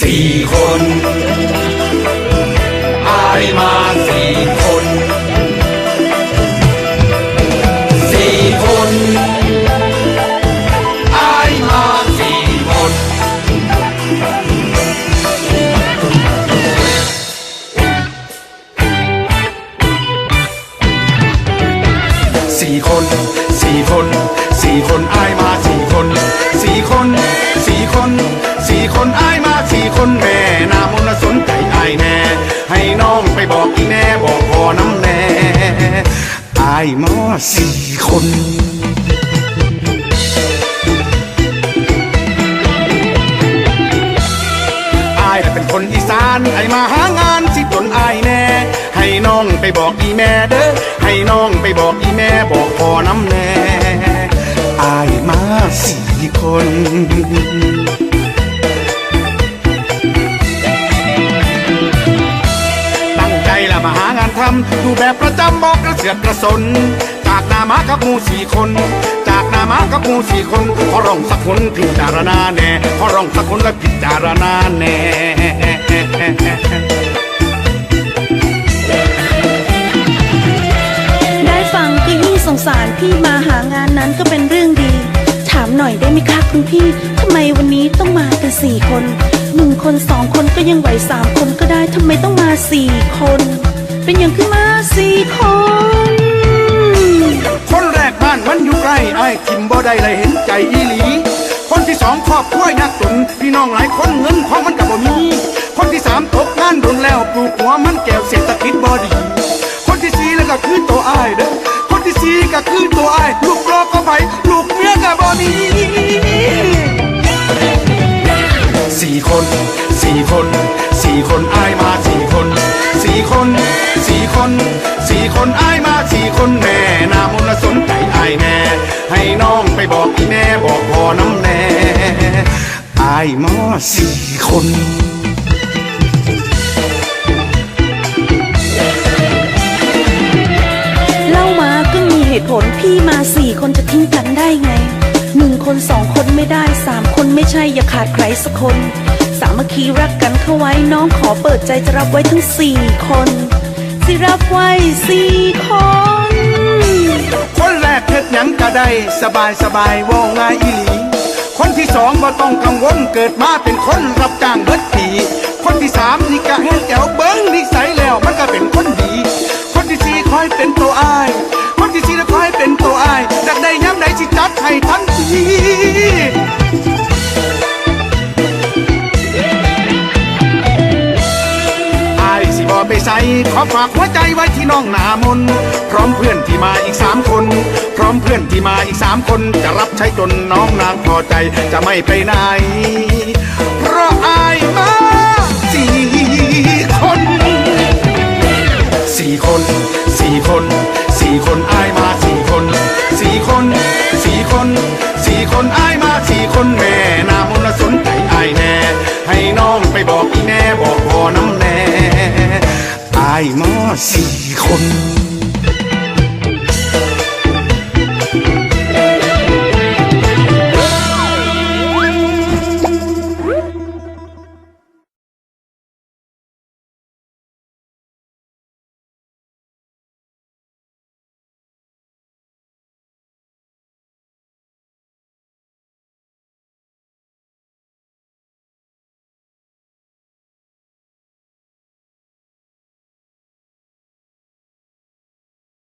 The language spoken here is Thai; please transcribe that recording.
สี่คนอายมาสี่คนสี่คนอายมาสี่คนสี่คนสี่คนสี่คนอายมาายมาสี่คนอายเป็นคนอีสานไอมาหางานสิตนอายแน่ ให้น้องไปบอกอีแม่เด้อ ให้น้องไปบอกอีแม่บอกพ่อน้ำแน่อายมาสี่คน อยู่แบบประจำบอกกระเสือกกระสน จากนามากับหมูสี่คน จากนามากับหมูสี่คนขอร้องสักคนพิจารณาแน่ขอร้องสักคนและพิจารณาแน่ได้ฟังก็ยิ่งสงสารพี่มาหางานนั้นก็เป็นเรื่องดี ถามหน่อยได้ไหมคะคุณพี่ทำไมวันนี้ต้องมากันสี่คนหนึ่งคนสองคนก็ยังไหวสามคนก็ได้ทำไมต้องมาสี่คน เป็นอย่างขึ้นมาสี่คน คนแรกบ้านมันอยู่ใกล้ไอ้ทิมบ่ได้เลยเห็นใจอีหลี คนที่สองครอบครัวยากจนพี่น้องหลายคนเงินของมันกับบ่มี คนที่สามตกงานโดนแล้วปลูกหัวมันแก้วเศรษฐกิจบ่ดี คนที่สี่แล้วก็คือตัวไอ้เด้อคนที่สี่ก็คือตัวไอ้ลูกรอก็ไป บอกอีแม่บอกพ่อน้ำแน่อายมาสี่คนเล่ามาก็มีเหตุผลพี่มาสี่คนจะทิ้งกันได้ไงหนึ่งคนสองคนไม่ได้สามคนไม่ใช่อย่าขาดใครสักคน สามัคคีรักกันเข้าไว้น้องขอเปิดใจจะรับไว้ทั้งสี่คนสิรับไว้สี่คน ยังก็ได้สบายสบายว่าง่ายอีหลีคนที่สองบ่ต้องกังวลเกิดมาเป็นคนรับจ้างเบิดปีคนที่สามนี่ก็แห้งแจวเบิ้งนิสัยแล้วมันก็เป็นคนดี คนที่สี่คอยเป็นตัวอาย คนที่สี่แล้วคอยเป็นตัวอายจากได้ย้ำใดสิจัดให้ทันที อฝากหัวใจไว้ที่น้องหนามน พร้อมเพื่อนที่มาอีกสามคน พร้อมเพื่อนที่มาอีกสามคน จะรับใช้จนน้องนางพอใจจะไม่ไปไหน เพราะอายมาสี่คนสี่คนสี่คนสี่คนอายมาสี่คนสี่คนสี่คนสี่คนอายมาสี่คนแม่นามนสนใจอายแน่ให้น้องไปบอก มาสี่คน